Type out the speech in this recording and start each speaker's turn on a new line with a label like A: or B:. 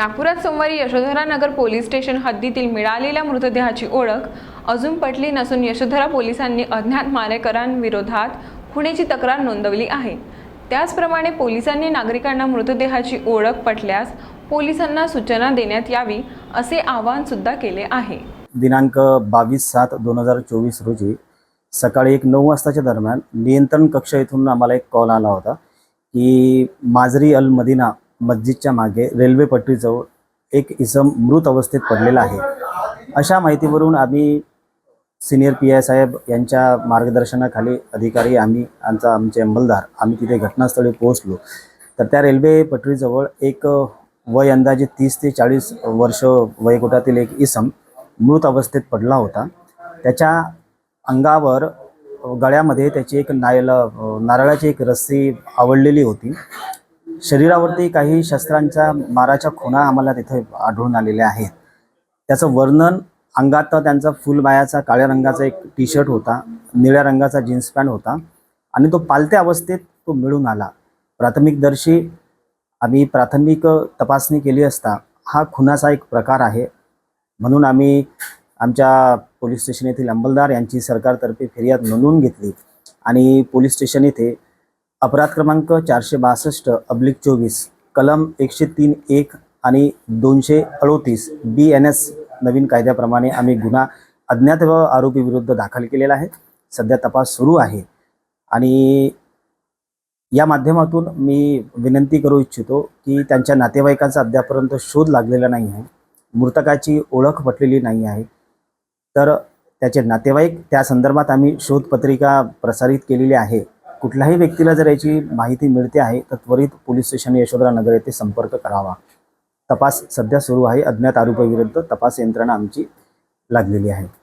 A: नागपुरात सोमवारी यशोधरा नगर police station हद्दीतील मिळालेल्या मृतदेहाची ओळख अजून पटली नसून यशोधरा पोलिसांनी अज्ञात मारेकरांविरोधात खुणेची तक्रार नोंदवली आहे. त्याचप्रमाणे पोलिसांनी नागरिकांना मृतदेहाची ओळख पटल्यास पोलिसांना सूचना देण्यात यावी असे आवाहन सुद्धा केले आहे.
B: दिनांक बावीस सात दोन हजार चोवीस रोजी सकाळी एक नऊ वाजताच्या दरम्यान नियंत्रण कक्ष येथून आम्हाला एक कॉल आला होता की माजरी अल मदिना मस्जिदच्या मागे रेल्वे पट्टीजवळ एक इसम मृत अवस्थेत पडलेला आहे. अशा माहितीवरून आम्ही सिनियर पी आय साहेब यांच्या मार्गदर्शनाखाली अधिकारी आम्ही आमचा आमचे अंमलदार आम्ही तिथे घटनास्थळी पोहोचलो. तर त्या रेल्वे पटरीजवळ एक वय अंदाजे तीस ते चाळीस वर्ष वयोगटातील एक इसम मृत अवस्थेत पडला होता. त्याच्या अंगावर गळ्यामध्ये त्याची एक नायल नारळाची एक रस्सी आवडलेली होती. शरीरावरती काही शस्त्रांच्या माराच्या खुणा आम्हाला तिथे आढळून आलेल्या आहेत. त्याचं वर्णन अंगात त्यांचा फुलबायाचा काळ्या रंगाचा एक टी शर्ट होता निळ्या रंगाचा जीन्स पॅन्ट होता आणि तो पालत्या अवस्थेत तो मिळून आला. प्राथमिकदर्शी आम्ही प्राथमिक तपासणी केली असता हा खुनाचा एक प्रकार आहे. म्हणून आम्ही आमच्या पोलीस स्टेशन येथील अंमलदार यांची सरकारतर्फे फिर्याद नोंदवून घेतली आणि पोलीस स्टेशन येथे अपराध क्रमांक चारशे बासष्ट अब्लिक चोवीस कलम एकशे तीन एक आणि दोनशे अडोतीस बी एन एस नवीन कायद्याप्रमाणे आम्ही गुन्हा अज्ञात व आरोपी विरुद्ध दाखल केलेला आहे. सध्या तपास सुरू आहे. आणि या माध्यमातून मी विनंती करू इच्छितो की त्यांच्या नातेवाईकांचा अद्यापर्यंत शोध लागलेला नाही आहे. मृतकाची ओळख पटलेली नाही आहे. तर त्याचे नातेवाईक त्या संदर्भात आम्ही शोधपत्रिका प्रसारित केलेली आहे. कुठल्याही व्यक्तीला जर याची माहिती मिळते आहे तर त्वरित पोलीस स्टेशन यशोधरा नगर येथे संपर्क करावा. तपास सध्या सुरू आहे. अज्ञात आरोपीविरुद्ध तपास यंत्रणा आमची लागलेली आहे.